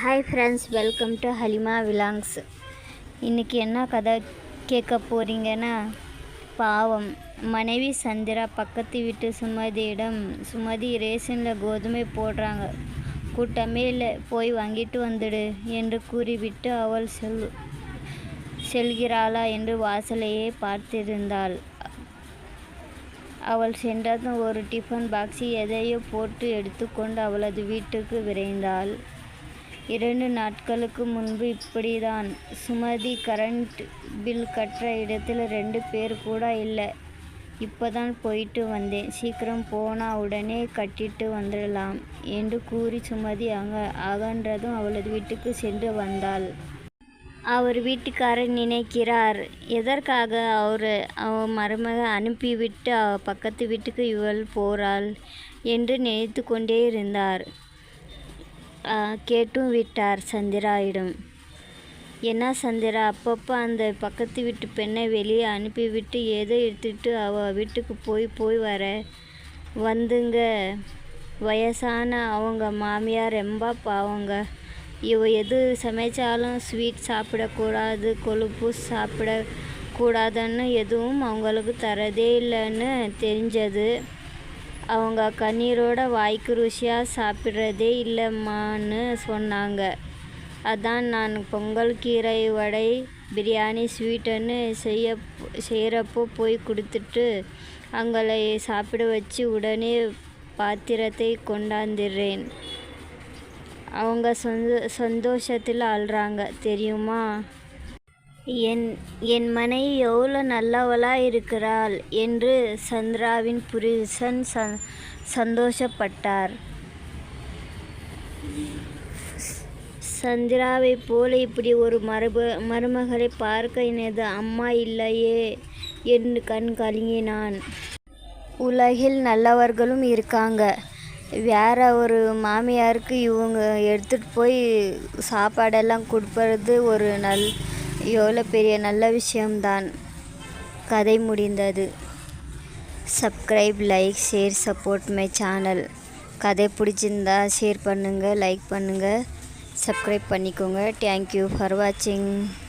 Hi friends welcome to Halima vlogs இன்றைக்கி என்ன கதை கேட்க போகிறீங்கன்னா பாவம். மனைவி சந்திரா பக்கத்து வீட்டு சுமதியிடம் சுமதி ரேஷனில் கோதுமை போடுறாங்க. கூட்டமே இல்லை போய் வாங்கிட்டு வந்துடு என்று கூறிவிட்டு அவள் செல் செல்கிறாளா என்று வாசலையே பார்த்திருந்தாள். அவள் சென்றதும் ஒரு டிஃபன் பாக்ஸில் எதையோ போட்டு எடுத்துக்கொண்டு அவளது வீட்டுக்கு விரைந்தாள். இரண்டு நாட்களுக்கு முன்பு இப்படிதான் சுமதி கரண்ட் பில் கட்டுற இடத்துல ரெண்டு பேர் கூட இல்லை. இப்போதான் போயிட்டு வந்தேன். சீக்கிரம் போனா உடனே கட்டிட்டு வந்துடலாம் என்று கூறி சுமதி அங்க அகன்றதும் அவளது வீட்டுக்கு சென்று வந்தாள். அவர் வீட்டுக்காரர் நினைக்கிறார். எதற்காக அவர் அவ மருமக அனுப்பிவிட்டு பக்கத்து வீட்டுக்கு இவள் போகிறாள் என்று நினைத்து கொண்டே இருந்தார். கேட்டும் விட்டார் சந்திராயிடம். என்ன சந்திரா அப்பப்போ அந்த பக்கத்து வீட்டு பெண்ணை வெளியே அனுப்பிவிட்டு ஏதோ எடுத்துட்டு அவ வீட்டுக்கு போய் போய் வர. வந்துங்க. வயசான அவங்க மாமியார் ரொம்ப பாவங்க. இவ எது சமைச்சாலும் ஸ்வீட் சாப்பிடக்கூடாது கொழுப்பு சாப்பிடக்கூடாதுன்னு எதுவும் அவங்களுக்கு தரதே இல்லைன்னு தெரிஞ்சது. அவங்க கண்ணீரோட வாய்க்கு ருசியாக சாப்பிட்றதே இல்லைம்மான்னு சொன்னாங்க. அதான் நான் பொங்கல் கீரை வடை பிரியாணி ஸ்வீட்டுன்னு செய்ய செய்கிறப்போ போய் கொடுத்துட்டு அவங்களை சாப்பிட வச்சு உடனே பாத்திரத்தை கொண்டாந்துடுறேன் அவங்க சொந்த சந்தோஷத்தில் அழுறாங்க. தெரியுமா? என் என் மனைவி எவ்வளோ நல்லவளாக இருக்கிறாள் என்று சந்திராவின் புருஷன் சந் சந்தோஷப்பட்டார். சந்திராவை போல இப்படி ஒரு மரும மருமகளை பார்க்க எனது அம்மா இல்லையே என்று கண் கலங்கினான். உலகில் நல்லவர்களும் இருக்காங்க. வேற ஒரு மாமியாருக்கு இவங்க எடுத்துகிட்டு போய் சாப்பாடெல்லாம் கொடுப்பது ஒரு நல் எவ்வளோ பெரிய நல்ல விஷயம்தான். கதை முடிந்தது. Subscribe like share support my channel கதை பிடிச்சிருந்தா ஷேர் பண்ணுங்கள் லைக் பண்ணுங்கள் சப்ஸ்கிரைப் பண்ணிக்கோங்க. தேங்க்யூ ஃபார் வாட்சிங்